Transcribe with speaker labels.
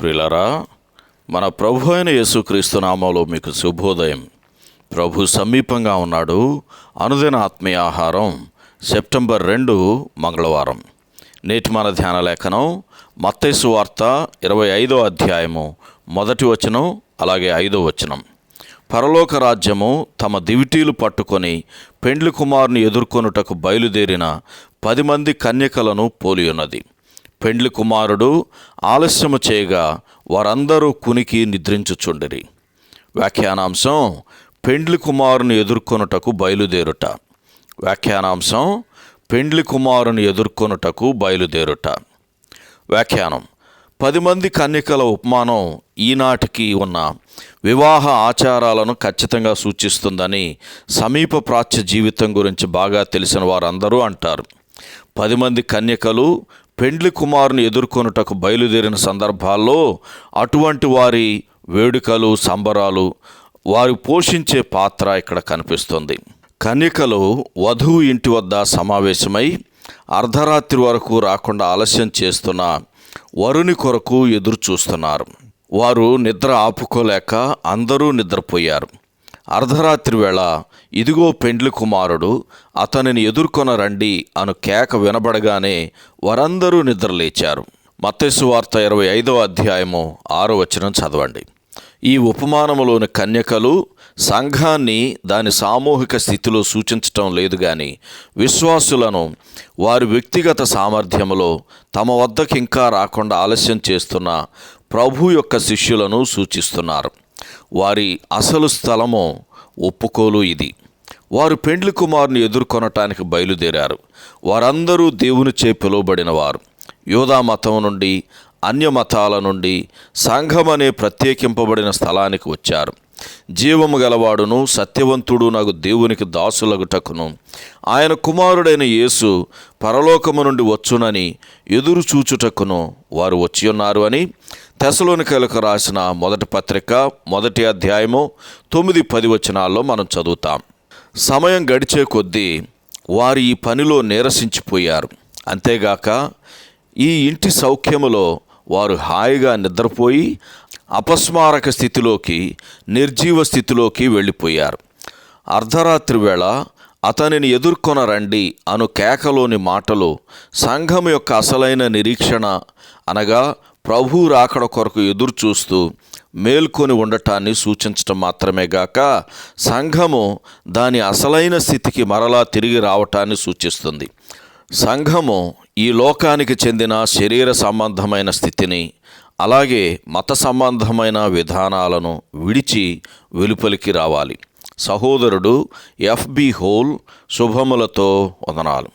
Speaker 1: ప్రిలరా మన ప్రభు అయిన యేసుక్రీస్తు నామంలో మీకు శుభోదయం. ప్రభు సమీపంగా ఉన్నాడు. అనుదిన ఆత్మీయ ఆహారం సెప్టెంబర్ రెండు మంగళవారం. నేటి మన ధ్యాన లేఖనం మత్తైసు వార్త ఇరవై ఐదో అధ్యాయము మొదటి వచనం అలాగే ఐదో వచనం. పరలోక రాజ్యము తమ దివిటీలు పట్టుకొని పెండ్లి కుమారుని ఎదుర్కొనుటకు బయలుదేరిన పది మంది కన్యకలను పోలియున్నది. పెండ్లి కుమారుడు ఆలస్యము చేయగా వారందరూ కునికి నిద్రించుచుండిరి. వ్యాఖ్యానాంశం పెండ్లి కుమారుని ఎదుర్కొనుటకు బయలుదేరుట. వ్యాఖ్యానాంశం పెండ్లి కుమారుని ఎదుర్కొనుటకు బయలుదేరుట. వ్యాఖ్యానం పది మంది కన్యకల ఉపమానం ఈనాటికి ఉన్న వివాహ ఆచారాలను ఖచ్చితంగా సూచిస్తుందని సమీప ప్రాచ్య జీవితం గురించి బాగా తెలిసిన వారందరూ అంటారు. పది మంది కన్యకలు పెండ్లి కుమారుని ఎదుర్కొనుటకు బయలుదేరిన సందర్భాల్లో అటువంటి వారి వేడుకలు సంబరాలు వారు పోషించే పాత్ర ఇక్కడ కనిపిస్తుంది. కన్యకలు వధువు ఇంటి వద్ద సమావేశమై అర్ధరాత్రి వరకు రాకుండా ఆలస్యం చేస్తున్న వరుని కొరకు ఎదురు చూస్తున్నారు వారు నిద్ర ఆపుకోలేక అందరూ నిద్రపోయారు. అర్ధరాత్రి వేళ ఇదిగో పెండ్లి కుమారుడు అతనిని ఎదుర్కొన రండి అను కేక వినబడగానే వారందరూ నిద్రలేచారు. మత్తైసు వార్త ఇరవై ఐదవ అధ్యాయము ఆరో వచనం చదవండి. ఈ ఉపమానములోని కన్యకలు సంఘాన్ని దాని సామూహిక స్థితిలో సూచించటం లేదు కానీ విశ్వాసులను వారి వ్యక్తిగత సామర్థ్యములో తమ వద్దకు ఇంకా రాకుండా ఆలస్యం చేస్తున్న ప్రభు యొక్క శిష్యులను సూచిస్తున్నారు. వారి అసలు స్థలము ఒప్పుకోలు ఇది. వారు పెండ్లి కుమారుని ఎదుర్కొనటానికి బయలుదేరారు. వారందరూ దేవునిచే పిలువబడిన వారు యోధా మతం నుండి అన్య మతాల నుండి సంఘం అనే ప్రత్యేకింపబడిన స్థలానికి వచ్చారు. జీవము గలవాడును సత్యవంతుడు నాకు దేవునికి దాసులగుటకును. ఆయన కుమారుడైన యేసు పరలోకము నుండి వచ్చునని ఎదురు చూచుటకును వారు వచ్చి ఉన్నారు అని తెసలోనికలకు రాసిన మొదటి పత్రిక మొదటి అధ్యాయము తొమ్మిది పది వచనాల్లో మనం చదువుతాం. సమయం గడిచే కొద్దీ వారు ఈ పనిలో నీరసించిపోయారు. అంతేగాక ఈ ఇంటి సౌఖ్యములో వారు హాయిగా నిద్రపోయి అపస్మారక స్థితిలోకి నిర్జీవ స్థితిలోకి వెళ్ళిపోయారు. అర్ధరాత్రి వేళ అతనిని ఎదుర్కొన రండి అను కేకలోని మాటలు సంఘం యొక్క అసలైన నిరీక్షణ అనగా ప్రభు రాకడ కొరకు ఎదురు చూస్తూ మేల్కొని ఉండటాన్ని సూచించటం మాత్రమే గాక సంఘము దాని అసలైన స్థితికి మరలా తిరిగి రావటాన్ని సూచిస్తుంది. సంఘము ఈ లోకానికి చెందిన శరీర సంబంధమైన స్థితిని అలాగే మత సంబంధమైన విధానాలను విడిచి వెలుపలికి రావాలి. సహోదరుడు ఎఫ్బి హోల్ శుభములతో వదనాలు.